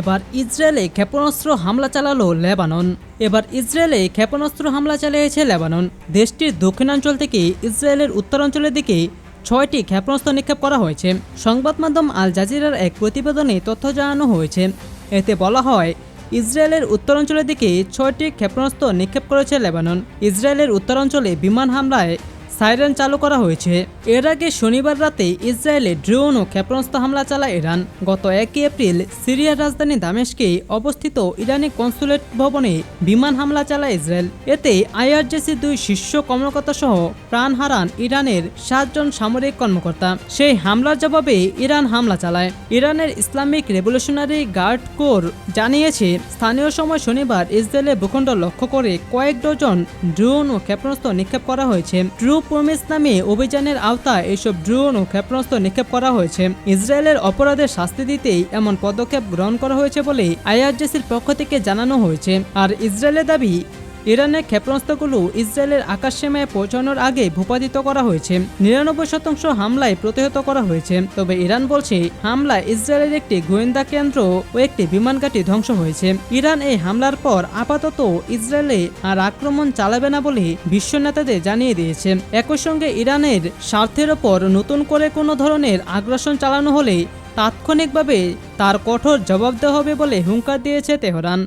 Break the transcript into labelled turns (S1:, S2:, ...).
S1: এবার ইসরায়েলে ক্ষেপণাস্ত্র হামলা চালালো লেবানন। এবার ইসরায়েলে ক্ষেপণাস্ত্র হামলা চালিয়েছে লেবানন। দেশটির দক্ষিণাঞ্চল থেকে ইসরায়েলের উত্তরাঞ্চলের দিকে ছয়টি ক্ষেপণাস্ত্র নিক্ষেপ করা হয়েছে। সংবাদ মাধ্যম আল জাজিরার এক প্রতিবেদনে তথ্য জানানো হয়েছে। এতে বলা হয়, ইসরায়েলের উত্তরাঞ্চলের দিকে ছয়টি ক্ষেপণাস্ত্র নিক্ষেপ করেছে লেবানন। ইসরায়েলের উত্তরাঞ্চলে বিমান হামলায় সাইরেন চালু করা হয়েছে। এর আগে শনিবার রাতে ইসরায়েলে ড্রোন ও ক্ষেপণাস্ত্র হামলা চালায় ইরান। গত একই এপ্রিল সিরিয়ার রাজধানী দামেশকে অবস্থিত ইরানি কনসুলেট ভবনে বিমান হামলা চালায় ইসরায়েল। এতে আইআরজেসি দুই শীর্ষ কর্মকর্তা সহ প্রাণ হারান ইরানের সাতজন সামরিক কর্মকর্তা। সেই হামলার জবাবে ইরান হামলা চালায়। ইরানের ইসলামিক রেভলিউশনারি গার্ড কোর জানিয়েছে, স্থানীয় সময় শনিবার ইসরায়েলের ভূখণ্ড লক্ষ্য করে কয়েক ডজন ড্রোন ও ক্ষেপণাস্ত্র নিক্ষেপ করা হয়েছে। ট্রু প্রমিস নামে অভিযানের আওতায় এসব ড্রোন ও ক্ষেপণাস্ত্র নিক্ষেপ করা হয়েছে। ইসরায়েলের অপরাধের শাস্তি দিতেই এমন পদক্ষেপ গ্রহণ করা হয়েছে বলে আইআরজেসির পক্ষ থেকে জানানো হয়েছে। আর ইসরায়েলের দাবি ইরানের ক্ষেপণাস্ত্রগুলো ইসরায়েলের আকাশসীমায় পৌঁছানোর আগে ভূপাতিত করা হয়েছে। নিরানব্বই শতাংশ হামলায় প্রতিহত করা হয়েছে। তবে ইরান বলছে, হামলায় ইসরায়েলের একটি গোয়েন্দা কেন্দ্র ও একটি বিমানঘাটি ধ্বংস হয়েছে। ইরান এই হামলার পর আপাতত ইসরায়েলে আর আক্রমণ চালাবে না বলে বিশ্ব নেতাদের জানিয়ে দিয়েছে। একই সঙ্গে ইরানের স্বার্থের ওপর নতুন করে কোনো ধরনের আগ্রাসন চালানো হলে তাৎক্ষণিকভাবে তার কঠোর জবাব দেওয়া হবে বলে হুঙ্কার দিয়েছে তেহরান।